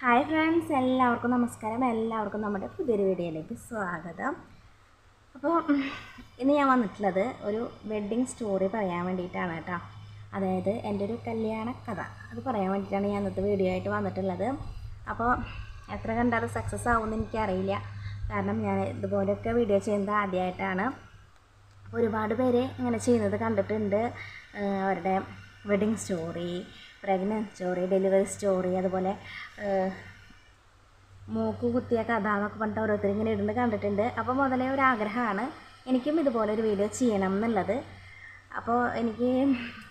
Hi friends എല്ലാവർക്കും നമസ്കാരം. എല്ലാവർക്കും നമ്മുടെ പുതിയൊരു വീഡിയോയിലേക്ക് സ്വാഗതം. അപ്പോൾ ഇന്ന് ഞാൻ വന്നിട്ടുള്ളത് ഒരു വെഡ്ഡിങ് സ്റ്റോറി പറയാൻ വേണ്ടിയിട്ടാണ് കേട്ടോ. അതായത് എന്റെ ഒരു കല്യാണ കഥ. അത് പറയാൻ വേണ്ടിയിട്ടാണ് ഞാൻ ഇന്നത്തെ വീഡിയോ ആയിട്ട് വന്നിട്ടുള്ളത്. അപ്പോൾ എത്ര കണ്ടാലും സക്സസ് ആവുമെന്ന് എനിക്കറിയില്ല. കാരണം ഞാൻ ഇതുപോലെയൊക്കെ വീഡിയോ ചെയ്യുന്നത് ആദ്യമായിട്ടാണ്. ഒരുപാട് പേര് ഇങ്ങനെ ചെയ്യുന്നത് കണ്ടിട്ടുണ്ട്. അവരുടെ wedding story pregnant story delivery story അതുപോലെ മൂക്ക് കുത്തിയ കഥ എന്നൊക്കെ പറഞ്ഞിട്ട് ഓരോരുത്തർ ഇങ്ങനെ ഇടുന്നത് കണ്ടിട്ടുണ്ട്. അപ്പോൾ മുതലേ ഒരു ആഗ്രഹമാണ് എനിക്കും ഇതുപോലെ ഒരു വീഡിയോ ചെയ്യണം എന്നുള്ളത്. അപ്പോൾ എനിക്ക്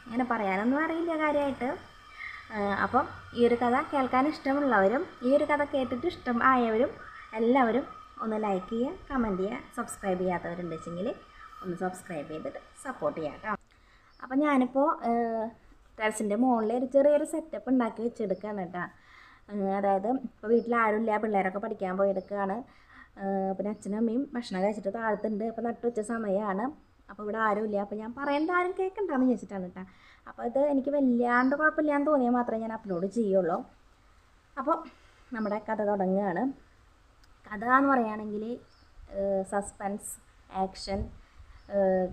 ഇങ്ങനെ പറയാനൊന്നും അറിയില്ല കാര്യമായിട്ട്. അപ്പം ഈ ഒരു കഥ കേൾക്കാൻ ഇഷ്ടമുള്ളവരും ഈ ഒരു കഥ കേട്ടിട്ട് ഇഷ്ടം ആയവരും എല്ലാവരും ഒന്ന് ലൈക്ക് ചെയ്യുക കമന്റ് ചെയ്യുക സബ്സ്ക്രൈബ് ചെയ്യാത്തവരുണ്ട് വെച്ചെങ്കിൽ ഒന്ന് സബ്സ്ക്രൈബ് ചെയ്തിട്ട് സപ്പോർട്ട് ചെയ്യാം കേട്ടോ അപ്പം ഞാനിപ്പോൾ ടെറസിന്റെ മുകളിൽ ഒരു ചെറിയൊരു സെറ്റപ്പ് ഉണ്ടാക്കി വെച്ചെടുക്കുകയാണ് കേട്ടോ. അതായത് ഇപ്പോൾ വീട്ടിൽ ആരുമില്ല പിള്ളേരൊക്കെ പഠിക്കാൻ പോയെടുക്കുകയാണ്. പിന്നെ അച്ഛനും അമ്മയും ഭക്ഷണം കഴിച്ചിട്ട് താഴത്തുണ്ട്. ഇപ്പോൾ നട്ടുവച്ച സമയമാണ്. അപ്പോൾ ഇവിടെ ആരുമില്ല അപ്പോൾ ഞാൻ പറയേണ്ട ആരും കേൾക്കണ്ടെന്ന് ചോദിച്ചിട്ടാണ് കേട്ടോ. അപ്പോൾ ഇത് എനിക്ക് വല്ലാണ്ട് കുഴപ്പമില്ലാന്ന് തോന്നിയാൽ മാത്രമേ ഞാൻ അപ്ലോഡ് ചെയ്യുള്ളൂ. അപ്പോൾ നമ്മുടെ കഥ തുടങ്ങുകയാണ്. കഥ എന്ന് പറയുകയാണെങ്കിൽ suspense action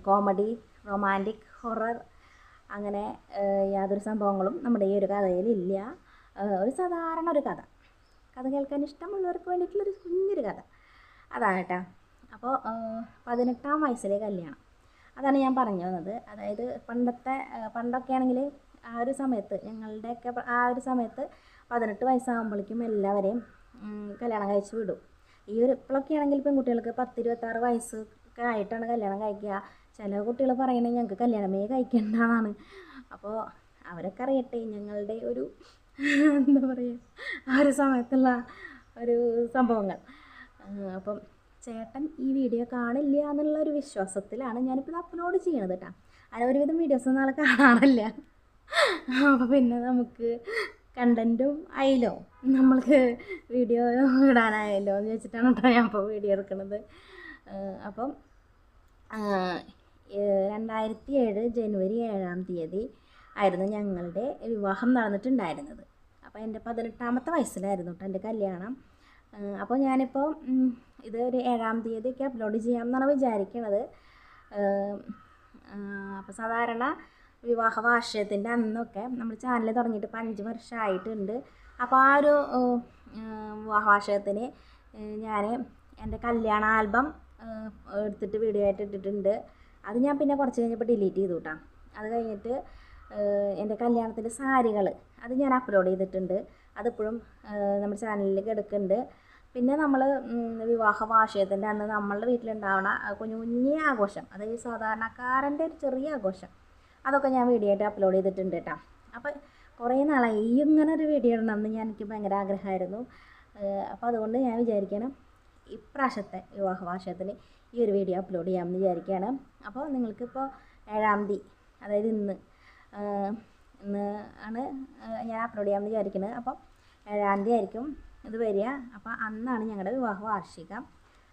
comedy romantic horror അങ്ങനെ യാതൊരു സംഭവങ്ങളും നമ്മുടെ ഈ ഒരു കഥയിൽ ഇല്ല ഒരു സാധാരണ ഒരു കഥ. കഥ കേൾക്കാൻ ഇഷ്ടമുള്ളവർക്ക് വേണ്ടിയിട്ടുള്ളൊരു കുഞ്ഞൊരു കഥ. അതാണ് കേട്ടോ അപ്പോൾ പതിനെട്ടാം വയസ്സിലെ കല്യാണം. അതാണ് ഞാൻ പറഞ്ഞു വന്നത്. അതായത് പണ്ടത്തെ പണ്ടൊക്കെ ആണെങ്കിൽ ആ ഒരു സമയത്ത് ഞങ്ങളുടെയൊക്കെ ആ ഒരു സമയത്ത് പതിനെട്ട് വയസ്സാകുമ്പോഴേക്കും എല്ലാവരെയും കല്യാണം കഴിച്ച് വിടും. ഈ ഒരു ഇപ്പോഴൊക്കെ ആണെങ്കിൽ പെൺകുട്ടികൾക്ക് പത്ത് ഇരുപത്താറ് വയസ്സൊക്കെ ആയിട്ടാണ് കല്യാണം കഴിക്കുക. ചില കുട്ടികൾ പറയണത് ഞങ്ങൾക്ക് കല്യാണമേ കഴിക്കണ്ടെന്നാണ്. അപ്പോൾ അവരൊക്കെ അറിയട്ടെ ഞങ്ങളുടെ ഒരു എന്താ പറയുക ആ ഒരു സമയത്തുള്ള ഒരു സംഭവങ്ങൾ. അപ്പം ചേട്ടൻ ഈ വീഡിയോ കാണില്ല എന്നുള്ള ഒരു വിശ്വാസത്തിലാണ് ഞാനിപ്പോൾ അപ്ലോഡ് ചെയ്യണത് കേട്ടോ. അങ്ങനെ ഒരുവിധം വീഡിയോസ് ഒന്നും ആളെ കാണാറില്ല. അപ്പോൾ പിന്നെ നമുക്ക് കണ്ടന്റും ആയില്ലോ. നമ്മൾക്ക് വീഡിയോ ഇടാനായല്ലോ എന്ന് വെച്ചിട്ടാണ് കേട്ടോ ഞാൻ ഇപ്പോൾ വീഡിയോ എടുക്കുന്നത് അപ്പം രണ്ടായിരത്തി ഏഴ് ജനുവരി ഏഴാം തീയതി ആയിരുന്നു ഞങ്ങളുടെ വിവാഹം നടന്നിട്ടുണ്ടായിരുന്നത്. അപ്പോൾ എന്റെ പതിനെട്ടാമത്തെ വയസ്സിലായിരുന്നു കേട്ടോ എന്റെ കല്യാണം. അപ്പോൾ ഞാനിപ്പോൾ ഇത് ഒരു ഏഴാം തീയതിയൊക്കെ അപ്ലോഡ് ചെയ്യാമെന്നാണ് വിചാരിക്കണത്. അപ്പോൾ സാധാരണ വിവാഹ വാർഷികത്തിന്റെ അന്നൊക്കെ നമ്മൾ ചാനൽ തുടങ്ങിയിട്ട് ഇപ്പോൾ അഞ്ച് വർഷമായിട്ടുണ്ട് അപ്പോൾ ആ ഒരു വിവാഹ വാർഷികത്തിന് ഞാൻ എന്റെ കല്യാണ ആൽബം എടുത്തിട്ട് വീഡിയോ ആയിട്ട് ഇട്ടിട്ടുണ്ട്. അത് ഞാൻ പിന്നെ കുറച്ച് കഴിഞ്ഞപ്പോൾ ഡിലീറ്റ് ചെയ്തു കേട്ടോ അത് കഴിഞ്ഞിട്ട് എന്റെ കല്യാണത്തിന്റെ സാരികൾ അത് ഞാൻ അപ്ലോഡ് ചെയ്തിട്ടുണ്ട്. അതിപ്പോഴും നമ്മുടെ ചാനലിൽ കിടക്കുന്നുണ്ട്. പിന്നെ നമ്മൾ വിവാഹ വാർഷികത്തിന്റെ അന്ന് നമ്മളുടെ വീട്ടിലുണ്ടാവണ കുഞ്ഞു കുഞ്ഞി ആഘോഷം. അതായത് സാധാരണക്കാരന്റെ ഒരു ചെറിയ ആഘോഷം. അതൊക്കെ ഞാൻ വീഡിയോ ആയിട്ട് അപ്ലോഡ് ചെയ്തിട്ടുണ്ട് കേട്ടോ അപ്പോൾ കുറേ നാളായി. ഇങ്ങനെ ഒരു വീഡിയോ ഇടണമെന്ന് ഞാൻ എനിക്ക് ഭയങ്കര ആഗ്രഹമായിരുന്നു. അപ്പോൾ അതുകൊണ്ട് ഞാൻ വിചാരിക്കണം ഇപ്രാവശ്യത്തെ വിവാഹ വാർഷികത്തിന് ഈ ഒരു വീഡിയോ അപ്ലോഡ് ചെയ്യാമെന്ന് വിചാരിക്കുകയാണ്. അപ്പോൾ നിങ്ങൾക്കിപ്പോൾ ഏഴാം തീയതി അതായത് ഇന്ന് ഇന്ന് ആണ് ഞാൻ അപ്ലോഡ് ചെയ്യാമെന്ന് വിചാരിക്കുന്നത്. അപ്പം ഏഴാം തീയതി ആയിരിക്കും ഇത് വരിക. അപ്പോൾ അന്നാണ് ഞങ്ങളുടെ വിവാഹ വാർഷികം.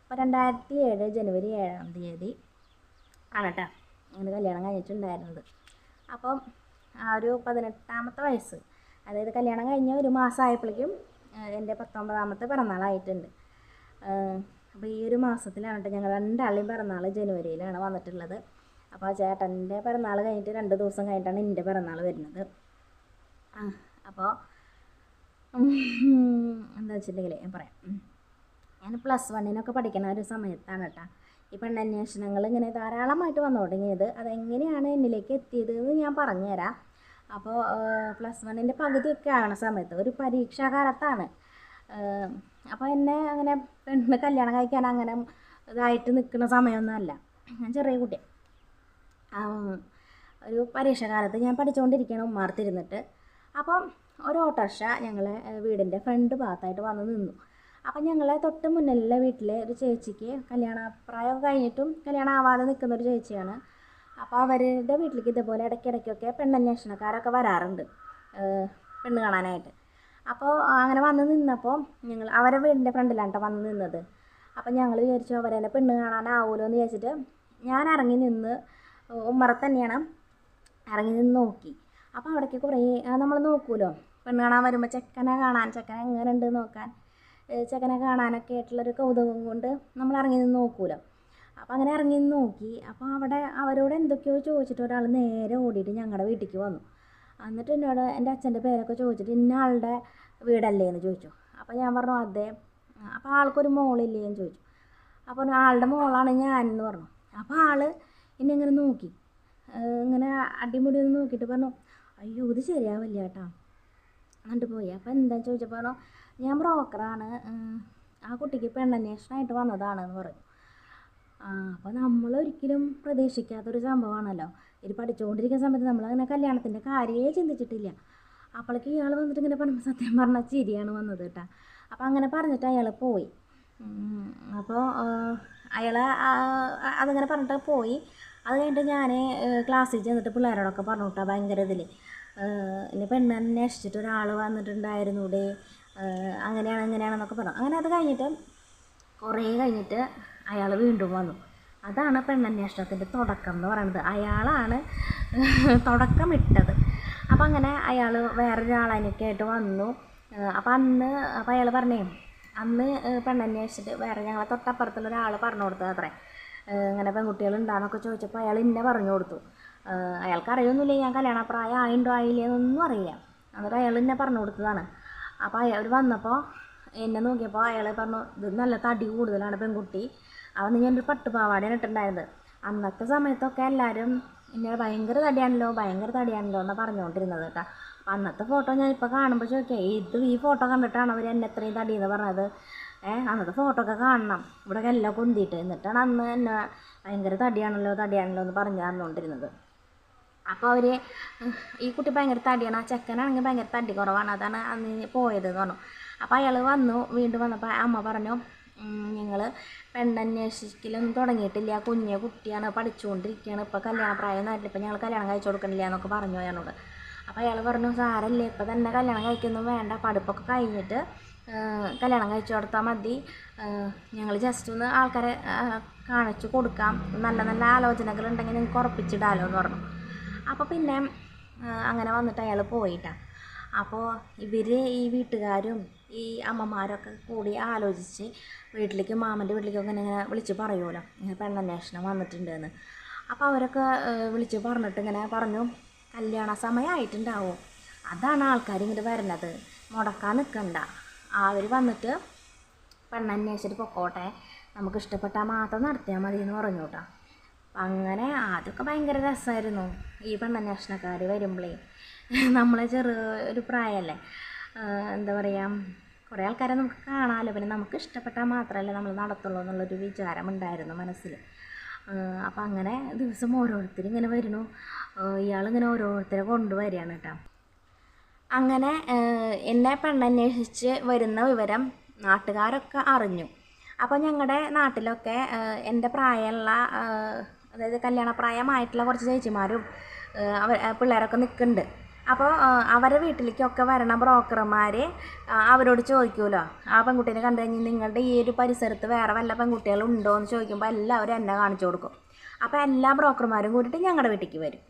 അപ്പോൾ രണ്ടായിരത്തി ഏഴ് ജനുവരി ഏഴാം തീയതി ആണ് കേട്ടോ. ഞങ്ങൾ കല്യാണം കഴിഞ്ഞിട്ടുണ്ടായിരുന്നത്. അപ്പം ആ ഒരു പതിനെട്ടാമത്തെ വയസ്സ് അതായത് കല്യാണം കഴിഞ്ഞ ഒരു മാസമായപ്പോഴേക്കും എന്റെ പത്തൊമ്പതാമത്തെ പിറന്നാളായിട്ടുണ്ട്. അപ്പോൾ ഈ ഒരു മാസത്തിലാണ് കേട്ടോ ഞങ്ങൾ രണ്ടാളുടെയും പിറന്നാൾ ജനുവരിയിലാണ് വന്നിട്ടുള്ളത്. അപ്പോൾ ആ ചേട്ടന്റെ പിറന്നാൾ കഴിഞ്ഞിട്ട് രണ്ട് ദിവസം കഴിഞ്ഞിട്ടാണ് എന്റെ പിറന്നാൾ വരുന്നത്. അപ്പോൾ എന്താ വെച്ചിട്ടുണ്ടെങ്കിൽ ഞാൻ പറയാം. ഞാൻ പ്ലസ് വണ്ണിനൊക്കെ പഠിക്കുന്ന ഒരു സമയത്താണ് കേട്ടോ ഈ പെണ്ണന്വേഷണങ്ങൾ ഇങ്ങനെ ധാരാളമായിട്ട് വന്നു തുടങ്ങിയത്. അതെങ്ങനെയാണ് എന്നിലേക്ക് എത്തിയത് എന്ന് ഞാൻ പറഞ്ഞുതരാം. അപ്പോൾ പ്ലസ് വണ്ണിന്റെ പകുതിയൊക്കെ ആവണ സമയത്ത് ഒരു പരീക്ഷാകാലത്താണ് അപ്പോൾ എന്നെ അങ്ങനെ പെണ്ണ് കല്യാണം കഴിക്കാൻ അങ്ങനെ ഇതായിട്ട് നിൽക്കുന്ന സമയമൊന്നുമല്ല ഞാൻ ചെറിയ കുട്ടിയാണ് ഒരു പരീക്ഷ കാലത്ത് ഞാൻ പഠിച്ചുകൊണ്ടിരിക്കുകയാണ് ഉമ്മാർത്തിരുന്നിട്ട് അപ്പം ഒരു ഓട്ടോറിക്ഷ ഞങ്ങളെ ഏഹ്, വീടിന്റെ ഫ്രണ്ട് ഭാഗത്തായിട്ട് വന്ന് നിന്നു. അപ്പം ഞങ്ങളെ തൊട്ട് മുന്നിലുള്ള വീട്ടിലെ ഒരു ചേച്ചിക്ക് കല്യാണപ്രായം കഴിഞ്ഞിട്ടും കല്യാണം ആവാതെ നിൽക്കുന്ന ഒരു ചേച്ചിയാണ്. അപ്പോൾ അവരുടെ വീട്ടിലേക്ക് ഇതുപോലെ ഇടയ്ക്കിടയ്ക്കൊക്കെ പെണ്ണന്വേഷണക്കാരൊക്കെ വരാറുണ്ട്. പെണ്ണ് കാണാനായിട്ട്. അപ്പോൾ അങ്ങനെ വന്ന് നിന്നപ്പോൾ ഞങ്ങൾ അവരെ വീടിന്റെ ഫ്രണ്ടിലാണ് കേട്ടോ വന്ന് നിന്നത്. അപ്പോൾ ഞങ്ങൾ വിചാരിച്ചു അവരെ പെണ്ണ് കാണാനാവുമല്ലോ എന്ന് വിചാരിച്ചിട്ട് ഞാൻ ഇറങ്ങി നിന്ന് ഉമ്മറത്ത് തന്നെയാണ് ഇറങ്ങി നിന്ന് നോക്കി. അപ്പോൾ അവിടേക്ക് കുറേ നമ്മൾ നോക്കുമല്ലോ പെണ്ണ് കാണാൻ വരുമ്പോൾ ചെക്കനെ കാണാൻ ചെക്കനെ എങ്ങനെ ഉണ്ട് നോക്കാൻ ചെക്കനെ കാണാനൊക്കെ ആയിട്ടുള്ളൊരു കൗതുകം കൊണ്ട് നമ്മൾ ഇറങ്ങി നിന്ന് നോക്കൂലോ? അപ്പോൾ അങ്ങനെ ഇറങ്ങി നിന്ന് നോക്കി. അപ്പോൾ അവിടെ അവരോട് എന്തൊക്കെയോ ചോദിച്ചിട്ട് ഒരാൾ നേരെ ഓടിയിട്ട് ഞങ്ങളുടെ വീട്ടിലേക്ക് വന്നു. എന്നിട്ട് എന്നോട് എന്റെ അച്ഛന്റെ പേരൊക്കെ ചോദിച്ചിട്ട് ഇന്ന ആളുടെ വീടല്ലേ എന്ന് ചോദിച്ചു. അപ്പോൾ ഞാൻ പറഞ്ഞു അതെ. അപ്പോൾ ആൾക്കൊരു മോളില്ലേ എന്ന് ചോദിച്ചു. അപ്പോൾ ആളുടെ മോളാണ് ഞാൻ എന്ന് പറഞ്ഞു. അപ്പോൾ ആൾ എന്നെ ഇങ്ങനെ നോക്കി. ഇങ്ങനെ അടിമുടി ഒന്ന് നോക്കിയിട്ട് പറഞ്ഞു അയ്യോ ഇത് ശരിയാവില്ല കേട്ടോ. എന്നിട്ട് പോയി. അപ്പോൾ എന്താണെന്ന് ചോദിച്ചപ്പോൾ ഞാൻ ബ്രോക്കറാണ്. ആ കുട്ടിക്ക് പെണ്ണന്വേഷണമായിട്ട് വന്നതാണെന്ന് പറഞ്ഞു. അപ്പോൾ നമ്മൾ ഒരിക്കലും പ്രതീക്ഷിക്കാത്തൊരു സംഭവമാണല്ലോ. ഇത് പഠിച്ചുകൊണ്ടിരിക്കുന്ന സമയത്ത് നമ്മളങ്ങനെ കല്യാണത്തിന്റെ കാര്യമേ ചിന്തിച്ചിട്ടില്ല. അപ്പോഴേക്ക് ഇയാൾ വന്നിട്ട് ഇങ്ങനെ പറഞ്ഞു സത്യം പറഞ്ഞാൽ ചിരിയാണ് വന്നത് കേട്ടോ. അപ്പോൾ അങ്ങനെ പറഞ്ഞിട്ട് അയാൾ പോയി. അപ്പോൾ അയാൾ അതങ്ങനെ പറഞ്ഞിട്ട് പോയി. അത് കഴിഞ്ഞിട്ട് ഞാൻ ക്ലാസ്സിൽ ചെന്നിട്ട് പിള്ളേരോടൊക്കെ പറഞ്ഞു കേട്ടോ ഭയങ്കര ഇതിൽ എന്റെ പെണ്ണ് അന്വേഷിച്ചിട്ട് ഒരാൾ വന്നിട്ടുണ്ടായിരുന്നു ഇവിടെ അങ്ങനെയാണ് അങ്ങനെയാണെന്നൊക്കെ പറഞ്ഞു. അങ്ങനെ അത് കഴിഞ്ഞിട്ട് കുറേ കഴിഞ്ഞിട്ട് അയാൾ വീണ്ടും വന്നു. അതാണ് പെണ്ണന്വേഷണത്തിന്റെ തുടക്കം എന്ന് പറയുന്നത്. അയാളാണ് തുടക്കമിട്ടത്. അപ്പം അങ്ങനെ അയാൾ വേറൊരാളനൊക്കെ ആയിട്ട് വന്നു. അപ്പം അന്ന് അപ്പം അയാൾ പറഞ്ഞേ അന്ന് പെണ്ണന്വേഷിച്ചിട്ട് വേറെ ഞങ്ങളെ തൊട്ടപ്പുറത്തുള്ള ഒരാൾ പറഞ്ഞു കൊടുത്തത് അത്രേ. ഇങ്ങനെ പെൺകുട്ടികൾ ഉണ്ടാകുന്നൊക്കെ ചോദിച്ചപ്പോൾ അയാൾ ഇന്നെ പറഞ്ഞു കൊടുത്തു. അയാൾക്ക് അറിയൊന്നുമില്ല ഞാൻ കല്യാണപ്രായം ആയിണ്ടോ ആയില്ലേ എന്നൊന്നും അറിയില്ല. എന്നിട്ട് അയാൾ ഇന്നെ പറഞ്ഞു കൊടുത്തതാണ്. അപ്പോൾ അയാൾ വന്നപ്പോൾ എന്നെ നോക്കിയപ്പോൾ അയാൾ പറഞ്ഞു ഇത് നല്ല തടി കൂടുതലാണ് പെൺകുട്ടി. അന്ന് ഞാനൊരു പട്ടുപാവാടയാണ് ഇട്ടിട്ടുണ്ടായിരുന്നത്. അന്നത്തെ സമയത്തൊക്കെ എല്ലാവരും എന്നെ ഭയങ്കര തടിയാണല്ലോ ഭയങ്കര തടിയാണല്ലോ എന്നാണ് പറഞ്ഞുകൊണ്ടിരുന്നത് കേട്ടോ. അപ്പം അന്നത്തെ ഫോട്ടോ ഞാൻ ഇപ്പോൾ കാണുമ്പോൾ ചോദിക്കാം ഇത് ഈ ഫോട്ടോ കണ്ടിട്ടാണ് അവർ എന്നെ എത്രയും തടി എന്ന് പറഞ്ഞത്? ഏഹ് അന്നത്തെ ഫോട്ടോ ഒക്കെ കാണണം. ഇവിടെ എല്ലാം കൊന്തിയിട്ട് എന്നിട്ടാണ് അന്ന് എന്നെ ഭയങ്കര തടിയാണല്ലോ തടിയാണല്ലോ എന്ന് പറഞ്ഞു തന്നുകൊണ്ടിരുന്നത് അപ്പോൾ അവർ ഈ കുട്ടി ഭയങ്കര തടിയാണ് ആ ചെക്കനാണെങ്കിൽ ഭയങ്കര തടി കുറവാണ് അതാണ് അന്ന് പോയത് എന്ന് പറഞ്ഞു. അപ്പോൾ അയാൾ വന്നു വീണ്ടും വന്നപ്പോൾ അമ്മ പറഞ്ഞു ഞങ്ങൾ പെണ്ണന്വേഷിക്കലും തുടങ്ങിയിട്ടില്ല. കുഞ്ഞെ കുട്ടിയാണ് പഠിച്ചുകൊണ്ടിരിക്കുകയാണ് ഇപ്പോൾ കല്യാണ പ്രായം ആയിട്ടില്ല ഇപ്പോൾ ഞങ്ങൾ കല്യാണം കഴിച്ചു കൊടുക്കണില്ല എന്നൊക്കെ പറഞ്ഞു അയാളോട് അപ്പോൾ അയാൾ പറഞ്ഞു സാരല്ലേ ഇപ്പോൾ തന്നെ കല്യാണം കഴിക്കുന്നു വേണ്ട. പഠിപ്പൊക്കെ കഴിഞ്ഞിട്ട് കല്യാണം കഴിച്ചു കൊടുത്താൽ മതി. ഞങ്ങൾ ജസ്റ്റ് ഒന്ന് ആൾക്കാരെ കാണിച്ചു കൊടുക്കാം. നല്ല നല്ല ആലോചനകളുണ്ടെങ്കിൽ നിങ്ങൾക്ക് ഉറപ്പിച്ചിടാലോ എന്ന് പറഞ്ഞു. അപ്പോൾ പിന്നെ അങ്ങനെ വന്നിട്ട് അയാൾ പോയിട്ടാണ് അപ്പോൾ ഇവർ ഈ വീട്ടുകാരും ഈ അമ്മമാരൊക്കെ കൂടി ആലോചിച്ച് വീട്ടിലേക്ക് മാമന്റെ വീട്ടിലേക്കൊക്കെ ഇങ്ങനെ വിളിച്ച് പറയുമല്ലോ. ഇങ്ങനെ പെണ്ണന്വേഷണം വന്നിട്ടുണ്ടെന്ന്. അപ്പോൾ അവരൊക്കെ വിളിച്ച് പറഞ്ഞിട്ട് ഇങ്ങനെ പറഞ്ഞു കല്യാണ സമയമായിട്ടുണ്ടാവും. അതാണ് ആൾക്കാർ ഇങ്ങോട്ട് വരണത് മുടക്കാൻ നിൽക്കണ്ട അവർ വന്നിട്ട് പെണ്ണന്വേഷിച്ചിട്ട് പൊക്കോട്ടെ. നമുക്ക് ഇഷ്ടപ്പെട്ടാൽ മാത്രം നടത്തിയാൽ മതി എന്ന് പറഞ്ഞു കേട്ടോ. അപ്പം അങ്ങനെ ആദ്യമൊക്കെ ഭയങ്കര രസമായിരുന്നു ഈ പെണ്ണന്വേഷണക്കാർ വരുമ്പോഴേ നമ്മളെ ചെറു ഒരു പ്രായമല്ലേ? എന്താ പറയുക കുറേ ആൾക്കാരെ നമുക്ക് കാണാമല്ലോ പിന്നെ നമുക്ക് ഇഷ്ടപ്പെട്ടാൽ മാത്രമല്ലേ നമ്മൾ നടത്തുള്ളൂ എന്നുള്ളൊരു വിചാരം ഉണ്ടായിരുന്നു മനസ്സിൽ അപ്പം അങ്ങനെ ദിവസം ഓരോരുത്തർ ഇങ്ങനെ വരുന്നു. ഇയാളിങ്ങനെ ഓരോരുത്തരെ കൊണ്ടുവരികയാണ് കേട്ടോ. അങ്ങനെ എന്നെ പെണ്ണന്വേഷിച്ച് വരുന്ന വിവരം നാട്ടുകാരൊക്കെ അറിഞ്ഞു. അപ്പോൾ ഞങ്ങളുടെ നാട്ടിലൊക്കെ എന്റെ പ്രായമുള്ള അതായത് കല്യാണപ്രായമായിട്ടുള്ള കുറച്ച് ചേച്ചിമാരും അവർ പിള്ളേരൊക്കെ നിൽക്കുന്നുണ്ട് അപ്പോൾ അവരെ വീട്ടിലേക്കൊക്കെ വരണ ബ്രോക്കർമാർ അവരോട് ചോദിക്കുമല്ലോ ആ പെൺകുട്ടീനെ കണ്ടു കഴിഞ്ഞാൽ നിങ്ങളുടെ ഈ ഒരു പരിസരത്ത് വേറെ വല്ല പെൺകുട്ടികളും ഉണ്ടോ എന്ന് ചോദിക്കുമ്പോൾ എല്ലാവരും എന്നെ കാണിച്ചു കൊടുക്കും. അപ്പോൾ എല്ലാ ബ്രോക്കർമാരും കൂടിയിട്ട് ഞങ്ങളുടെ വീട്ടിലേക്ക് വരും.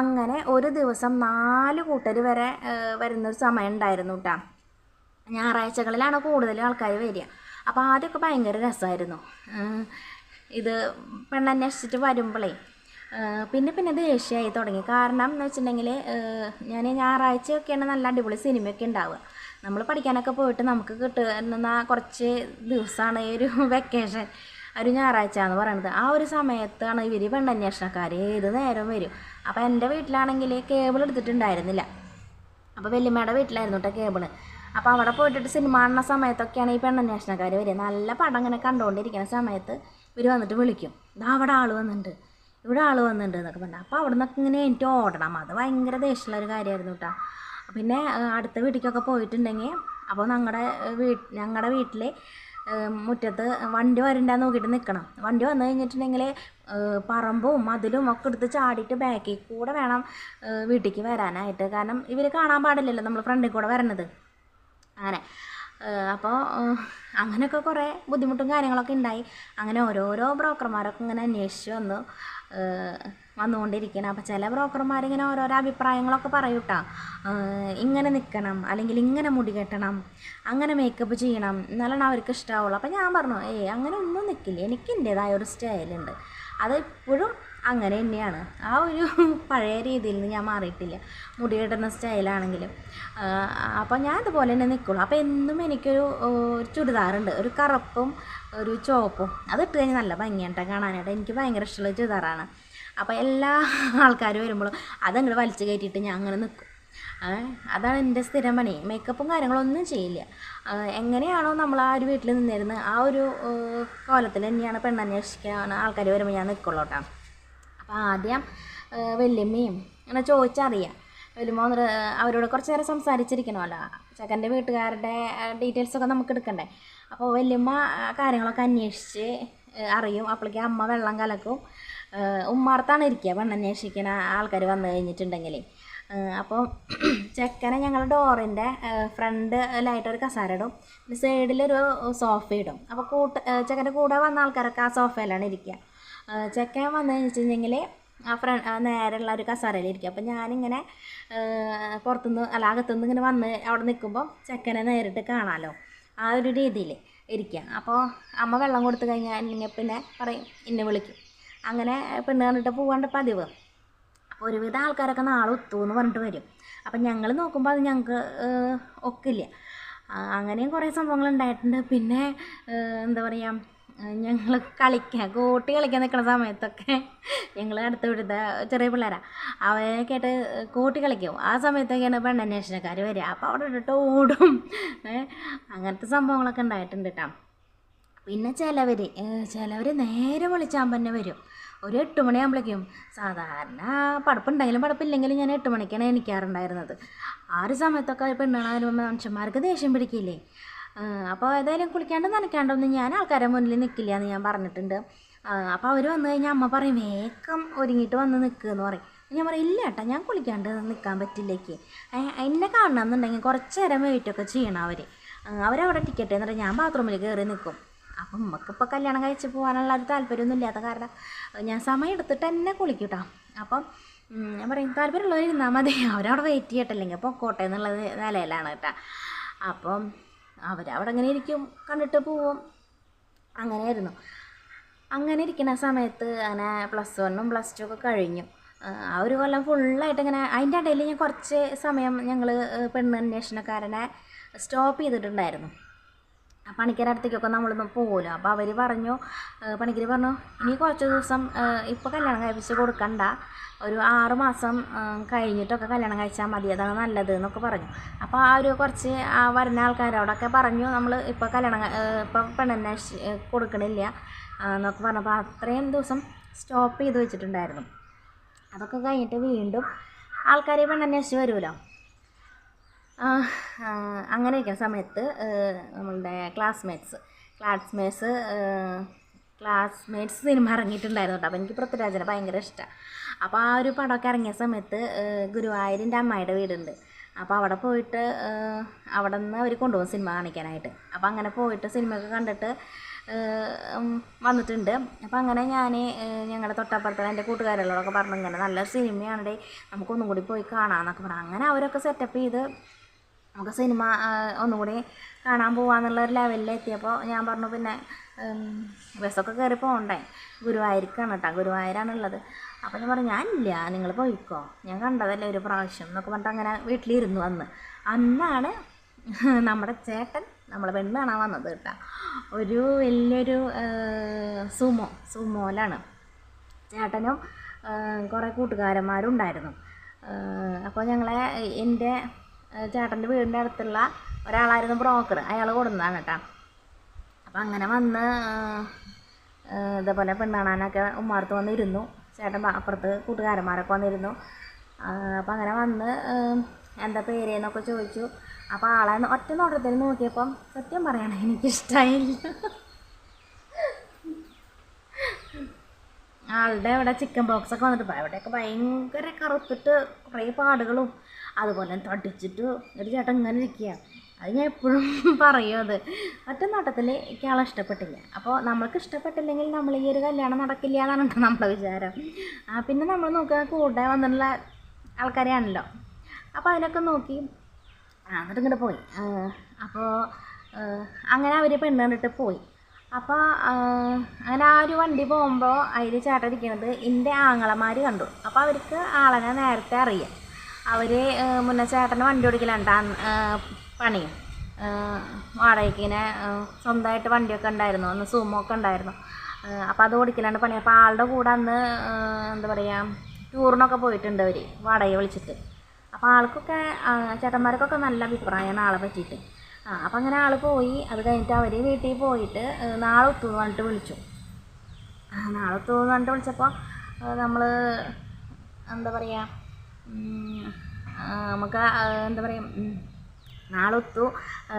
അങ്ങനെ ഒരു ദിവസം നാല് കൂട്ടർ വരെ വരുന്നൊരു സമയം ഉണ്ടായിരുന്നു കേട്ടോ ഞായറാഴ്ചകളിലാണ് കൂടുതൽ ആൾക്കാർ വരിക. അപ്പോൾ ആദ്യമൊക്കെ ഭയങ്കര രസമായിരുന്നു ഇത് പെണ്ണന്വേഷിച്ചിട്ട് വരുമ്പോഴേ പിന്നെ പിന്നെ ദേഷ്യമായി തുടങ്ങി. കാരണം എന്ന് വെച്ചിട്ടുണ്ടെങ്കിൽ ഞാൻ ഞായറാഴ്ചയൊക്കെയാണ് നല്ല അടിപൊളി സിനിമയൊക്കെ ഉണ്ടാവുക. നമ്മൾ പഠിക്കാനൊക്കെ പോയിട്ട് നമുക്ക് കിട്ടുന്ന കുറച്ച് ദിവസമാണ് ഈ ഒരു വെക്കേഷൻ ഒരു ഞായറാഴ്ച എന്ന് പറയുന്നത് ആ ഒരു സമയത്താണ് ഇവർ പെണ്ണന്വേഷണക്കാർ ഏത് നേരം വരും? അപ്പോൾ എന്റെ വീട്ടിലാണെങ്കിൽ കേബിൾ എടുത്തിട്ടുണ്ടായിരുന്നില്ല. അപ്പോൾ വല്യമ്മയുടെ വീട്ടിലായിരുന്നു കേട്ടോ കേബിൾ അപ്പോൾ അവിടെ പോയിട്ട് സിനിമ കാണുന്ന സമയത്തൊക്കെയാണ് ഈ പെണ്ണന്വേഷണക്കാർ വരിക. നല്ല പടം ഇങ്ങനെ കണ്ടുകൊണ്ടിരിക്കുന്ന സമയത്ത് ഇവർ വന്നിട്ട് വിളിക്കും. ഇതാ അവിടെ ആൾ വന്നിട്ടുണ്ട് ഇവിടെ ആൾ വന്നിട്ടുണ്ട് എന്നൊക്കെ പറഞ്ഞു. അപ്പോൾ അവിടെ നിന്നൊക്കെ ഇങ്ങനെ എനിക്ക് ഓടണം അത് ഭയങ്കര ദേഷ്യമുള്ള ഒരു കാര്യമായിരുന്നു കേട്ടോ. പിന്നെ അടുത്ത വീട്ടിലേക്കൊക്കെ പോയിട്ടുണ്ടെങ്കിൽ അപ്പോൾ ഞങ്ങളുടെ വീട്ട് ഞങ്ങളുടെ വീട്ടിൽ മുറ്റത്ത് വണ്ടി വരണ്ട നോക്കിയിട്ട് നിൽക്കണം വണ്ടി വന്നു കഴിഞ്ഞിട്ടുണ്ടെങ്കിൽ പറമ്പും മതിലും ഒക്കെ എടുത്ത് ചാടിയിട്ട് ബാക്കിൽ കൂടെ വേണം വീട്ടിലേക്ക് വരാനായിട്ട്. കാരണം ഇവർ കാണാൻ പാടില്ലല്ലോ നമ്മൾ ഫ്രണ്ടിൽ കൂടെ വരണത്. അങ്ങനെ. അപ്പോൾ അങ്ങനെയൊക്കെ കുറേ ബുദ്ധിമുട്ടും കാര്യങ്ങളൊക്കെ ഉണ്ടായി. അങ്ങനെ ഓരോരോ ബ്രോക്കർമാരൊക്കെ ഇങ്ങനെ അന്വേഷിച്ച് വന്നു. വന്നുകൊണ്ടിരിക്കണം. അപ്പം ചില ബ്രോക്കർമാരിങ്ങനെ ഓരോരോ അഭിപ്രായങ്ങളൊക്കെ പറയും കേട്ടോ ഇങ്ങനെ നിൽക്കണം അല്ലെങ്കിൽ ഇങ്ങനെ മുടി കെട്ടണം അങ്ങനെ മേക്കപ്പ് ചെയ്യണം എന്നാലാണ് അവർക്ക് ഇഷ്ടമാവുള്ളൂ അപ്പം ഞാൻ പറഞ്ഞു ഏയ് അങ്ങനെ ഒന്നും നിൽക്കില്ല എനിക്ക് ഒരു സ്റ്റൈലുണ്ട് അത് ഇപ്പോഴും അങ്ങനെ തന്നെയാണ്. ആ ഒരു പഴയ രീതിയിൽ നിന്ന് ഞാൻ മാറിയിട്ടില്ല. മുടി കെട്ടുന്ന സ്റ്റൈലാണെങ്കിലും അപ്പോൾ ഞാൻ അതുപോലെ തന്നെ നിൽക്കുള്ളൂ അപ്പോൾ എന്നും എനിക്കൊരു ഒരു ചുരിദാറുണ്ട്. ഒരു കറുപ്പും ഒരു ചുവപ്പും. അത് ഇട്ട് കഴിഞ്ഞാൽ നല്ല ഭംഗിയായിട്ടാണ് കാണാനായിട്ട്. എനിക്ക് ഭയങ്കര ഇഷ്ടമുള്ള ചുരിദാറാണ്. അപ്പോൾ എല്ലാ ആൾക്കാരും വരുമ്പോഴും അതങ്ങോട്ട് വലിച്ചു കയറ്റിയിട്ട് ഞാൻ അങ്ങനെ നിൽക്കും അതാണ് എന്റെ സ്ഥിരം പണി. മേക്കപ്പും കാര്യങ്ങളൊന്നും ചെയ്യില്ല. എങ്ങനെയാണോ നമ്മൾ ആ ഒരു വീട്ടിൽ നിന്നിരുന്ന് ആ ഒരു കോലത്തിൽ തന്നെയാണ് പെണ്ണന്വേഷിക്കാൻ ആൾക്കാർ വരുമ്പോൾ ഞാൻ നിൽക്കുള്ളൂ കേട്ടോ അപ്പോൾ ആദ്യം വല്യമ്മയും അങ്ങനെ ചോദിച്ചറിയാം. വല്യമ്മ അവരോട് കുറച്ച് നേരം സംസാരിച്ചിരിക്കണമല്ലോ. ചെക്കന്റെ വീട്ടുകാരുടെ ഡീറ്റെയിൽസൊക്കെ നമുക്ക് എടുക്കണ്ടേ? അപ്പോൾ വല്യമ്മ കാര്യങ്ങളൊക്കെ അന്വേഷിച്ച് അറിയും. അപ്പോഴേക്കും അമ്മ വെള്ളം കലക്കും. ഉമ്മാർത്താണ് ഇരിക്കുക. പെണ്ണന്വേഷിക്കുന്ന ആൾക്കാർ വന്നു കഴിഞ്ഞിട്ടുണ്ടെങ്കിൽ അപ്പോൾ ചെക്കനെ ഞങ്ങൾ ഡോറിന്റെ ഫ്രണ്ടിലായിട്ടൊരു കസാര ഇടും. സൈഡിലൊരു സോഫ ഇടും. അപ്പോൾ കൂട്ട് ചെക്കന്റെ കൂടെ വന്ന ആൾക്കാരൊക്കെ ആ സോഫയിലാണ് ഇരിക്കുക. ചെക്കൻ വന്നതെന്ന് വെച്ചിട്ടുണ്ടെങ്കിൽ ആ ഫ്ര നേരെയുള്ള ഒരു കസേരയിലിരിക്കും. അപ്പം ഞാനിങ്ങനെ പുറത്തുനിന്ന് അല്ല അകത്തുനിന്ന് ഇങ്ങനെ വന്ന് അവിടെ നിൽക്കുമ്പോൾ ചെക്കനെ നേരിട്ട് കാണാമല്ലോ ആ ഒരു രീതിയിൽ ഇരിക്കുക അപ്പോൾ അമ്മ വെള്ളം കൊടുത്തു കഴിഞ്ഞാൽ പിന്നെ പറയും എന്നെ വിളിക്കും. അങ്ങനെ പെണ്ണ് കണ്ടിട്ട് പോകാണ്ട് പതിവ്. അപ്പോൾ ഒരുവിധ ആൾക്കാരൊക്കെ നാളെ ഒത്തു എന്ന് പറഞ്ഞിട്ട് വരും. അപ്പം ഞങ്ങൾ നോക്കുമ്പോൾ അത് ഞങ്ങൾക്ക് ഒക്കില്ല. അങ്ങനെയും കുറേ സംഭവങ്ങൾ ഉണ്ടായിട്ടുണ്ട്. പിന്നെ എന്താ പറയുക ഞങ്ങൾ കളിക്കാൻ കൂട്ടി കളിക്കാൻ നിൽക്കുന്ന സമയത്തൊക്കെ ഞങ്ങൾ അടുത്ത വീട്ടിലത്തെ ചെറിയ പിള്ളേരാണ് അവരൊക്കെ ആയിട്ട് കൂട്ടി കളിക്കും. ആ സമയത്തൊക്കെയാണ് പെണ്ണന്വേഷണക്കാർ വരിക. അപ്പോൾ അവിടെ ഇട്ടിട്ട് ഓടും. അങ്ങനത്തെ സംഭവങ്ങളൊക്കെ ഉണ്ടായിട്ടുണ്ട് കേട്ടോ പിന്നെ ചിലവർ ചിലവർ നേരെ വിളിച്ചാൽ തന്നെ വരും. ഒരു എട്ട് മണിയാകുമ്പോഴേക്കും സാധാരണ പടപ്പുണ്ടെങ്കിലും പടപ്പില്ലെങ്കിലും ഞാൻ എട്ട് മണിക്കാണ് എനിക്കാറുണ്ടായിരുന്നത് ആ ഒരു സമയത്തൊക്കെ പെണ്ണുങ്ങളായാലും മനുഷ്യന്മാർക്ക് ദേഷ്യം പിടിക്കില്ലേ? അപ്പോൾ ഏതായാലും കുളിക്കാണ്ട് നനയ്ക്കാണ്ടൊന്നും ഞാൻ ആൾക്കാരെ മുന്നിൽ നിൽക്കില്ല എന്ന് ഞാൻ പറഞ്ഞിട്ടുണ്ട്. അപ്പോൾ അവർ വന്നു കഴിഞ്ഞാൽ അമ്മ പറയും വേഗം ഒരുങ്ങിയിട്ട് വന്ന് നിൽക്കുക എന്ന് പറയും ഞാൻ പറയും ഇല്ല ഏട്ടാ ഞാൻ കുളിക്കാണ്ട് നിൽക്കാൻ പറ്റില്ലേക്ക്. എന്നെ കാണണമെന്നുണ്ടെങ്കിൽ കുറച്ച് നേരം വെയിറ്റൊക്കെ ചെയ്യണം അവർ അവരവിടെ ടിക്കറ്റ് എന്നിട്ട് ഞാൻ ബാത്റൂമിൽ കയറി നിൽക്കും അപ്പം നമുക്കിപ്പോൾ കല്യാണം കഴിച്ച് പോകാനുള്ള ഒരു താല്പര്യമൊന്നും ഇല്ലാത്ത കാരണം ഞാൻ സമയം എടുത്തിട്ട് തന്നെ കുളിക്കും കേട്ടോ അപ്പം ഞാൻ പറയും താല്പര്യമുള്ളവർ ഇരുന്നാൽ മതി. അവരവിടെ വെയിറ്റ് ചെയ്യട്ടില്ലെങ്കിൽ പൊക്കോട്ടെ എന്നുള്ളത് എന്നുള്ള നിലയിലാണ് കേട്ടോ അപ്പം അവരവിടെ അങ്ങനെ ഇരിക്കും കണ്ടിട്ട് പോവും. അങ്ങനെയായിരുന്നു. അങ്ങനെ ഇരിക്കുന്ന സമയത്ത് അങ്ങനെ പ്ലസ് വണ്ണും പ്ലസ് ടു ഒക്കെ കഴിഞ്ഞു. ആ ഒരു കൊല്ലം ഫുള്ളായിട്ട് ഇങ്ങനെ അതിന്റെ ഇടയിൽ ഞാൻ കുറച്ച് സമയം ഞങ്ങൾ പെണ്ണ് അന്വേഷണക്കാരനെ സ്റ്റോപ്പ് ചെയ്തിട്ടുണ്ടായിരുന്നു. പണിക്കര അടുത്തേക്കൊക്കെ നമ്മളൊന്നും പോകുമല്ലോ അപ്പോൾ അവർ പറഞ്ഞു പണിക്കർ പറഞ്ഞു ഇനി കുറച്ച് ദിവസം ഇപ്പോൾ കല്യാണം കഴിപ്പിച്ച് കൊടുക്കണ്ട. ഒരു ആറ് മാസം കഴിഞ്ഞിട്ടൊക്കെ കല്യാണം കഴിച്ചാൽ മതി. അതാണ് നല്ലത് എന്നൊക്കെ പറഞ്ഞു. അപ്പോൾ ആ ഒരു കുറച്ച് ആ വരുന്ന ആൾക്കാരോടൊക്കെ പറഞ്ഞു നമ്മൾ ഇപ്പോൾ കല്യാണം ഇപ്പം പെണ്ണെന്നെ കൊടുക്കണില്ല എന്നൊക്കെ പറഞ്ഞപ്പോൾ അത്രയും ദിവസം സ്റ്റോപ്പ് ചെയ്ത് വെച്ചിട്ടുണ്ടായിരുന്നു. അതൊക്കെ കഴിഞ്ഞിട്ട് വീണ്ടും ആൾക്കാർ പെണ്ണന്വേഷിച്ച് വരുമല്ലോ അങ്ങനെ ഇരിക്കുന്ന സമയത്ത് നമ്മളുടെ ക്ലാസ്മേറ്റ്സ് ക്ലാസ്മേറ്റ്സ് ക്ലാസ്മേറ്റ്സ് സിനിമ ഇറങ്ങിയിട്ടുണ്ടായിരുന്നു അപ്പോൾ എനിക്ക് പൃഥ്വിരാജിനെ ഭയങ്കര ഇഷ്ടമാണ് അപ്പോൾ ആ ഒരു പടമൊക്കെ ഇറങ്ങിയ സമയത്ത് ഗുരുവായൂരിന്റെ അമ്മയുടെ വീടുണ്ട്. അപ്പോൾ അവിടെ പോയിട്ട് അവിടെ നിന്ന് അവർ കൊണ്ടുപോകും സിനിമ കാണിക്കാനായിട്ട്. അപ്പോൾ അങ്ങനെ പോയിട്ട് സിനിമയൊക്കെ കണ്ടിട്ട് വന്നിട്ടുണ്ട്. അപ്പോൾ അങ്ങനെ ഞാൻ ഞങ്ങളുടെ തൊട്ടപ്പുറത്ത് എന്റെ കൂട്ടുകാരികളോടൊക്കെ പറഞ്ഞു ഇങ്ങനെ നല്ല സിനിമയാണ് നമുക്കൊന്നും കൂടി പോയി കാണാമെന്നൊക്കെ പറഞ്ഞു. അങ്ങനെ അവരൊക്കെ സെറ്റപ്പ് ചെയ്ത് നമുക്ക് സിനിമ ഒന്നുകൂടി കാണാൻ പോവാന്നുള്ള ഒരു ലെവലിൽ എത്തിയപ്പോൾ ഞാൻ പറഞ്ഞു പിന്നെ ബസ്സൊക്കെ കയറി പോകണ്ടേ? ഗുരുവായൂർക്കാണ് കേട്ടോ ഗുരുവായൂരാണുള്ളത്. അപ്പോൾ ഞാൻ പറഞ്ഞു ഞാനില്ല നിങ്ങൾ പോയിക്കോ. ഞാൻ കണ്ടതല്ലേ ഒരു പ്രാവശ്യം എന്നൊക്കെ പറഞ്ഞിട്ട് അങ്ങനെ വീട്ടിലിരുന്നു വന്ന് അന്നാണ് നമ്മുടെ ചേട്ടൻ നമ്മളെ പെണ്ണ് കാണാൻ വന്നത് കേട്ടോ ഒരു വലിയൊരു സുമോ സുമോലാണ്. ചേട്ടനും കുറേ കൂട്ടുകാരന്മാരും ഉണ്ടായിരുന്നു. അപ്പോൾ ഞങ്ങളെ എന്റെ ചേട്ടന്റെ വീടിന്റെ അടുത്തുള്ള ഒരാളായിരുന്നു ബ്രോക്കർ. അയാൾ കൊടുന്നതാണ് കേട്ടോ. അപ്പം അങ്ങനെ വന്ന് ഇതേപോലെ പെണ്ണാണാനൊക്കെ ഉമ്മാർത്ത് വന്നിരുന്നു. ചേട്ടൻ അപ്പുറത്ത് കൂട്ടുകാരന്മാരൊക്കെ വന്നിരുന്നു. അപ്പം അങ്ങനെ വന്ന് എന്താ പേര് എന്നൊക്കെ ചോദിച്ചു. അപ്പോൾ ആളെ ഒറ്റ നോട്ടത്തിൽ നോക്കിയപ്പം സത്യം പറയണം എനിക്കിഷ്ടമായില്ല ആളുടെ അവിടെ ചിക്കൻ ബോക്സൊക്കെ വന്നിട്ട് അവിടെയൊക്കെ ഭയങ്കര കറുത്തിട്ട് കുറേ പാടുകളും അതുപോലെ തടിച്ചിട്ട് ഒരു ചേട്ടൻ ഇങ്ങനെ ഇരിക്കുക അത് ഞാൻ എപ്പോഴും പറയും അത്. ഒറ്റ നോട്ടത്തിൽ ഇയാളെ ഇഷ്ടപ്പെട്ടില്ല. അപ്പോൾ നമ്മൾക്ക് ഇഷ്ടപ്പെട്ടില്ലെങ്കിൽ നമ്മൾ ഈ ഒരു കല്യാണം നടക്കില്ല എന്നാണ് നമ്മുടെ വിചാരം. പിന്നെ നമ്മൾ നോക്കുക കൂടെ വന്നിട്ടുള്ള ആൾക്കാരെയാണല്ലോ. അപ്പോൾ അതിനൊക്കെ നോക്കി എന്നിട്ട് ഇങ്ങോട്ട് പോയി. അപ്പോൾ അങ്ങനെ അവർ പെണ്ണ് കണ്ടിട്ട് പോയി. അപ്പോൾ അങ്ങനെ ആ ഒരു വണ്ടി പോകുമ്പോൾ അതിൽ ചേട്ടൻ ഇരിക്കുന്നത് എന്റെ ആങ്ങളമാർ കണ്ടു. അപ്പോൾ അവർക്ക് ആളനെ നേരത്തെ അറിയാം. അവർ മുന്നേ ചേട്ടന് വണ്ടി ഓടിക്കലുണ്ട് പണി. വാടകയ്ക്ക് ഇങ്ങനെ സ്വന്തമായിട്ട് വണ്ടിയൊക്കെ ഉണ്ടായിരുന്നു. അന്ന് സൂമോ ഒക്കെ ഉണ്ടായിരുന്നു അപ്പോൾ അത് ഓടിക്കലാണ് പണി. അപ്പോൾ ആളുടെ കൂടെ അന്ന് എന്താ പറയുക ടൂറിനൊക്കെ പോയിട്ടുണ്ട് അവർ വാടകയെ വിളിച്ചിട്ട്. അപ്പോൾ ആൾക്കൊക്കെ ചേട്ടന്മാർക്കൊക്കെ നല്ല അഭിപ്രായമാണ് ആളെ പറ്റിയിട്ട്. ആ അപ്പം അങ്ങനെ ആൾ പോയി. അത് കഴിഞ്ഞിട്ട് അവർ വീട്ടിൽ പോയിട്ട് നാളെ ഒത്തു പറഞ്ഞിട്ട് വിളിച്ചു. നാളെ ഒത്തു പറഞ്ഞിട്ട് വിളിച്ചപ്പോൾ നമ്മൾ എന്താ പറയുക നമുക്ക് എന്താ പറയുക ഉം, നാളെ ഒത്തു ആ,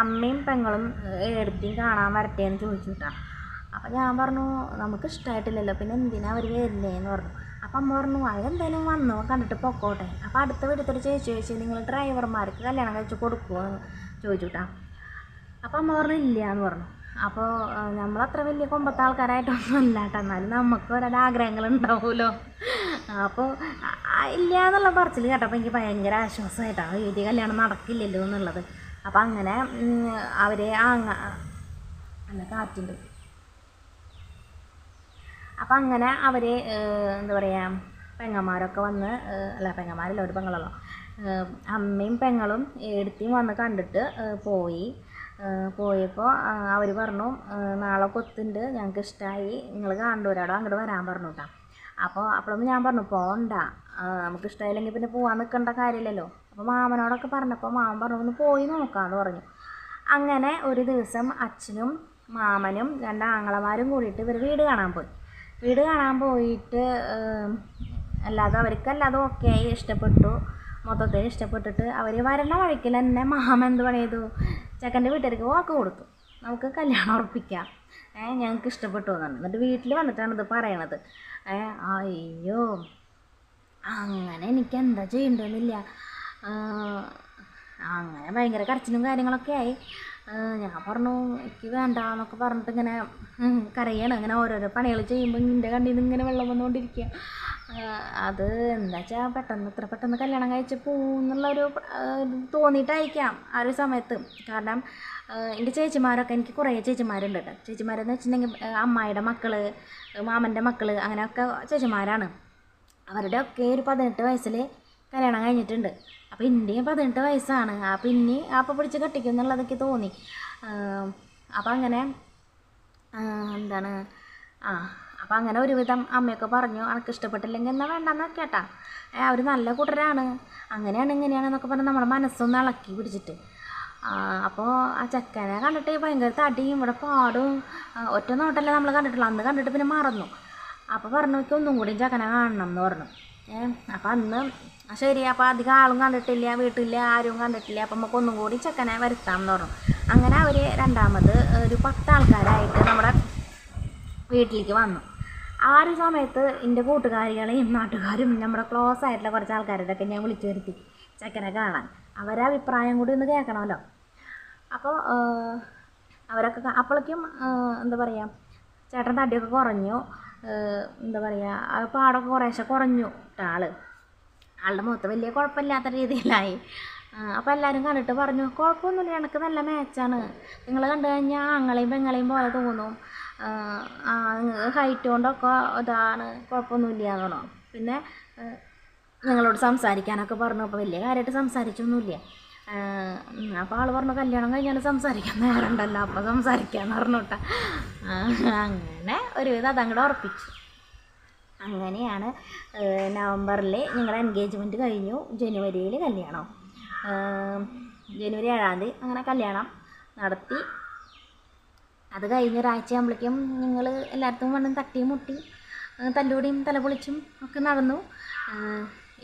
അമ്മയും പെങ്ങളും എടുത്തിയും കാണാൻ വരട്ടെ എന്ന് ചോദിച്ചു കേട്ടോ അപ്പം ഞാൻ പറഞ്ഞു നമുക്ക് ഇഷ്ടമായിട്ടില്ലല്ലോ പിന്നെ എന്തിനാ അവർ വരില്ലേ എന്ന് പറഞ്ഞു. അപ്പം അമ്മ പറഞ്ഞു അവരെന്തായാലും വന്നു കണ്ടിട്ട് പൊക്കോട്ടെ. അപ്പം അടുത്ത വീട്ടിൽ ചേച്ചി ചോദിച്ചു നിങ്ങൾ ഡ്രൈവർമാർക്ക് കല്യാണം കഴിച്ച് കൊടുക്കുമോ എന്ന് ചോദിച്ചു കേട്ടോ അപ്പം അമ്മ പറഞ്ഞു ഇല്ല എന്ന് പറഞ്ഞു അപ്പോൾ നമ്മളത്ര വലിയ കൊമ്പത്തെ ആൾക്കാരായിട്ടൊന്നും അല്ല കേട്ടോ എന്നാലും നമുക്ക് ഉണ്ടാവുമല്ലോ അപ്പോൾ ഇല്ല എന്നുള്ള പറച്ചിൽ കേട്ടപ്പോൾ എനിക്ക് ഭയങ്കര ആശ്വാസമായിട്ടാണ് വീട്ടിൽ കല്യാണം നടക്കില്ലല്ലോ എന്നുള്ളത്. അപ്പം അങ്ങനെ അവരെ ആങ്ങ അല്ല കാറ്റുണ്ട്. അപ്പം അങ്ങനെ അവർ എന്താ പറയുക പെങ്ങന്മാരൊക്കെ വന്ന് അല്ല പെങ്ങന്മാരല്ല ഒരു പെങ്ങളല്ലോ. അമ്മയും പെങ്ങളും എടുത്തിയും വന്ന് കണ്ടിട്ട് പോയി. പോയപ്പോൾ അവർ പറഞ്ഞു നാളെ കൊത്തുണ്ട് ഞങ്ങൾക്ക് ഇഷ്ടമായി നിങ്ങൾ കണ്ടുവരാടോ അങ്ങോട്ട് വരാൻ പറഞ്ഞു കേട്ടോ അപ്പോൾ അപ്പോഴൊന്നും ഞാൻ പറഞ്ഞു പോണ്ട. ഏഹ്, നമുക്ക് ഇഷ്ടമായില്ലെങ്കിൽ പിന്നെ പോവാൻ നിൽക്കേണ്ട കാര്യമില്ലല്ലോ. അപ്പോൾ മാമനോടൊക്കെ പറഞ്ഞപ്പോൾ മാമൻ പറഞ്ഞു ഒന്ന് പോയി നോക്കാമെന്ന് പറഞ്ഞു. അങ്ങനെ ഒരു ദിവസം അച്ഛനും മാമനും രണ്ട് ആങ്ങളമാരും കൂടിയിട്ട് ഇവർ വീട് കാണാൻ പോയി. വീട് കാണാൻ പോയിട്ട് അല്ലാതെ അവർക്കല്ലാതെ ഓക്കെ ആയി ഇഷ്ടപ്പെട്ടു. മൊത്തത്തിൽ ഇഷ്ടപ്പെട്ടിട്ട് അവർ വരണ വഴിക്കിൽ തന്നെ മാമ എന്ത് പണി ചെയ്തു? ചെക്കന്റെ വീട്ടുകാർക്ക് വാക്ക് കൊടുത്തു. നമുക്ക് കല്യാണം ഉറപ്പിക്കാം. ഏഹ് ഞങ്ങൾക്ക് ഇഷ്ടപ്പെട്ടു എന്നാണ് എന്നിട്ട് വീട്ടിൽ വന്നിട്ടാണ് ഇത് പറയണത്. ഏഹ് അയ്യോ അങ്ങനെ എനിക്ക് എന്താ ചെയ്യേണ്ടതെന്നില്ല അങ്ങനെ ഭയങ്കര കരച്ചിലും കാര്യങ്ങളൊക്കെ ആയി. ഞാൻ പറഞ്ഞു എനിക്ക് വേണ്ട എന്നൊക്കെ പറഞ്ഞിട്ട് ഇങ്ങനെ കരയാണ്. അങ്ങനെ ഓരോരോ പണികൾ ചെയ്യുമ്പോൾ നിന്റെ കണ്ണിൽ നിന്ന് ഇങ്ങനെ വെള്ളം വന്നുകൊണ്ടിരിക്കുക അത് എന്താ വെച്ചാൽ പെട്ടെന്ന് ഇത്ര പെട്ടെന്ന് കല്യാണം കഴിച്ച് പോകുന്നുള്ളൊരു തോന്നിയിട്ടായിരിക്കാം ആ ഒരു സമയത്ത്. കാരണം എന്റെ ചേച്ചിമാരൊക്കെ എനിക്ക് കുറേ ചേച്ചിമാരുണ്ട് കേട്ടോ ചേച്ചിമാരെന്ന് വെച്ചിട്ടുണ്ടെങ്കിൽ അമ്മായിയുടെ മക്കൾ മാമന്റെ മക്കൾ അങ്ങനെയൊക്കെ ചേച്ചിമാരാണ്. അവരുടെ ഒക്കെ ഒരു പതിനെട്ട് വയസ്സിൽ കല്യാണം കഴിഞ്ഞിട്ടുണ്ട്. അപ്പോൾ എന്റെയും പതിനെട്ട് വയസ്സാണ്. അപ്പോൾ ഇനി അപ്പോൾ പിടിച്ച് കെട്ടിക്കും എന്നുള്ളതൊക്കെ തോന്നി അപ്പോൾ അങ്ങനെ എന്താണ് ആ അപ്പം അങ്ങനെ ഒരുവിധം അമ്മയൊക്കെ പറഞ്ഞു അനക്ക് ഇഷ്ടപ്പെട്ടില്ലെങ്കിൽ എന്നാൽ വേണ്ടെന്ന് കേട്ടാ അവർ നല്ല കൂട്ടരാണ്. അങ്ങനെയാണ് ഇങ്ങനെയാണ് എന്നൊക്കെ പറഞ്ഞ് നമ്മുടെ മനസ്സൊന്ന് ഇളക്കി പിടിച്ചിട്ട്. അപ്പോൾ ആ ചെക്കനെ കണ്ടിട്ട് ഭയങ്കര തടിയും ഇവിടെ പാടും. ഒറ്റ നോട്ടല്ലേ നമ്മൾ കണ്ടിട്ടുള്ളൂ. അന്ന് കണ്ടിട്ട് പിന്നെ മറന്നു. അപ്പോൾ പറഞ്ഞു നോക്കി ഒന്നും കൂടി ചെക്കനെ കാണണം എന്ന് പറഞ്ഞു. അപ്പം അന്ന് ശരി അപ്പോൾ അധികം ആളും കണ്ടിട്ടില്ല വീട്ടിൽ ആരും കണ്ടിട്ടില്ല അപ്പം നമുക്ക് ഒന്നും കൂടി ചെക്കനെ വരുത്താം എന്ന് പറഞ്ഞു. അങ്ങനെ അവർ രണ്ടാമത് ഒരു പത്ത് ആൾക്കാരായിട്ട് നമ്മുടെ വീട്ടിലേക്ക് വന്നു. ആ ഒരു സമയത്ത് എന്റെ കൂട്ടുകാരികളെയും നാട്ടുകാരും നമ്മുടെ ക്ലോസ് ആയിട്ടുള്ള കുറച്ച് ആൾക്കാരുടെയൊക്കെ ഞാൻ വിളിച്ചു വരുത്തി. ചെക്കനെ കാണാൻ? അവരെ അഭിപ്രായം കൂടി ഒന്ന് കേൾക്കണമല്ലോ. അപ്പോൾ അവരൊക്കെ അപ്പോഴേക്കും എന്താ പറയുക ചേട്ടൻ തടിയൊക്കെ കുറഞ്ഞു. എന്താ പറയുക ആ പാടൊക്കെ കുറേശ്ശെ കുറഞ്ഞു ഒരാൾ ആളുടെ മുഖത്ത് വലിയ കുഴപ്പമില്ലാത്ത രീതിയിലായി. അപ്പോൾ എല്ലാവരും കണ്ടിട്ട് പറഞ്ഞു കുഴപ്പമൊന്നുമില്ല എനിക്ക് നല്ല മാച്ചാണ് നിങ്ങൾ കണ്ടു കഴിഞ്ഞാൽ ആങ്ങളെയും പെങ്ങളെയും പോലെ തോന്നും. ഹൈറ്റ് കൊണ്ടൊക്കെ ഇതാണ് കുഴപ്പമൊന്നുമില്ല എന്ന് പിന്നെ ഞങ്ങളോട് സംസാരിക്കാനൊക്കെ പറഞ്ഞു. അപ്പോൾ വലിയ കാര്യമായിട്ട് സംസാരിച്ചൊന്നുമില്ല. അപ്പോൾ ആൾ പറഞ്ഞു കല്യാണം കഴിഞ്ഞാൽ സംസാരിക്കാൻ നേരമുണ്ടല്ലോ അപ്പോൾ സംസാരിക്കാമെന്ന് പറഞ്ഞു കേട്ടോ അങ്ങനെ ഒരുവിധം അതങ്ങോട്ട് ഉറപ്പിച്ചു. അങ്ങനെയാണ് നവംബറിൽ ഞങ്ങളുടെ എൻഗേജ്മെന്റ് കഴിഞ്ഞു ജനുവരിയിൽ കല്യാണം. ജനുവരി ഏഴാം തീയതി അങ്ങനെ കല്യാണം നടത്തി. അത് കഴിഞ്ഞ ഒരാഴ്ച ആകുമ്പോഴേക്കും ഞങ്ങൾ എല്ലായിടത്തും വണ്ണം തട്ടിയും മുട്ടി തല്ലുകൂടിയും തലപൊളിച്ചും ഒക്കെ നടന്നു.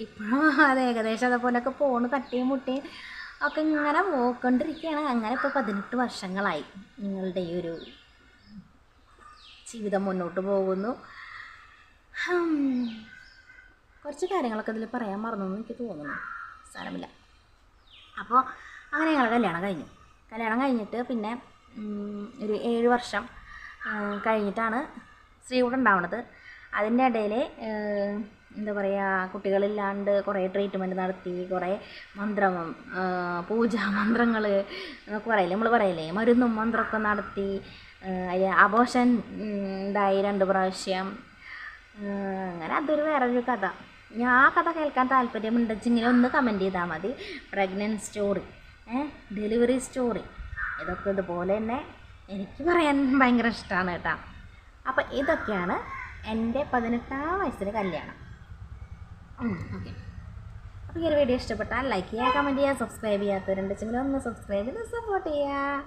ഇപ്പോഴും അത് ഏകദേശം അതേപോലെയൊക്കെ പോണ് തട്ടിയും മുട്ടിയും ഒക്കെ ഇങ്ങനെ പോയിക്കൊണ്ടിരിക്കുകയാണ്. അങ്ങനെ ഇപ്പോൾ പതിനെട്ട് വർഷങ്ങളായി നിങ്ങളുടെ ഈ ഒരു ജീവിതം മുന്നോട്ട് പോകുന്നു. കുറച്ച് കാര്യങ്ങളൊക്കെ ഇതിൽ പറയാൻ മറന്നെന്ന് എനിക്ക് തോന്നുന്നു. സാരമില്ല. അപ്പോൾ അങ്ങനെ ഞങ്ങൾ കല്യാണം കഴിഞ്ഞു. കല്യാണം കഴിഞ്ഞിട്ട് പിന്നെ ഒരു ഏഴ് വർഷം കഴിഞ്ഞിട്ടാണ് സ്ത്രീ കൂടെ ഉണ്ടാവണത്. അതിന്റെ ഇടയിൽ എന്താ പറയുക കുട്ടികളില്ലാണ്ട് കുറേ ട്രീറ്റ്മെന്റ് നടത്തി കുറേ മന്ത്രം പൂജ മന്ത്രങ്ങൾ എന്നൊക്കെ പറയില്ലേ? നമ്മൾ പറയില്ലേ? മരുന്നും മന്ത്രമൊക്കെ നടത്തി അതിൽ അബോഷൻ ഉണ്ടായി രണ്ട് പ്രാവശ്യം. അങ്ങനെ അതൊരു വേറൊരു കഥ. ഞാൻ ആ കഥ കേൾക്കാൻ താല്പര്യമുണ്ടെച്ചെങ്കിൽ ഒന്ന് കമന്റ് ചെയ്താൽ മതി. പ്രഗ്നന്റ് സ്റ്റോറി ഡെലിവറി സ്റ്റോറി ഇതൊക്കെ ഇതുപോലെ തന്നെ എനിക്ക് പറയാൻ ഭയങ്കര ഇഷ്ടമാണ് കേട്ടോ. അപ്പോൾ ഇതൊക്കെയാണ് എന്റെ പതിനെട്ടാം വയസ്സിൽ കല്യാണം. ഓക്കെ അപ്പോൾ ഈ ഒരു വീഡിയോ ഇഷ്ടപ്പെട്ടാൽ ലൈക്ക് ചെയ്യുക കമന്റ് ചെയ്യുക സബ്സ്ക്രൈബ് ചെയ്യാത്തവരുണ്ടെങ്കിൽ ഒന്ന് സബ്സ്ക്രൈബ് ചെയ്ത് സപ്പോർട്ട് ചെയ്യുക.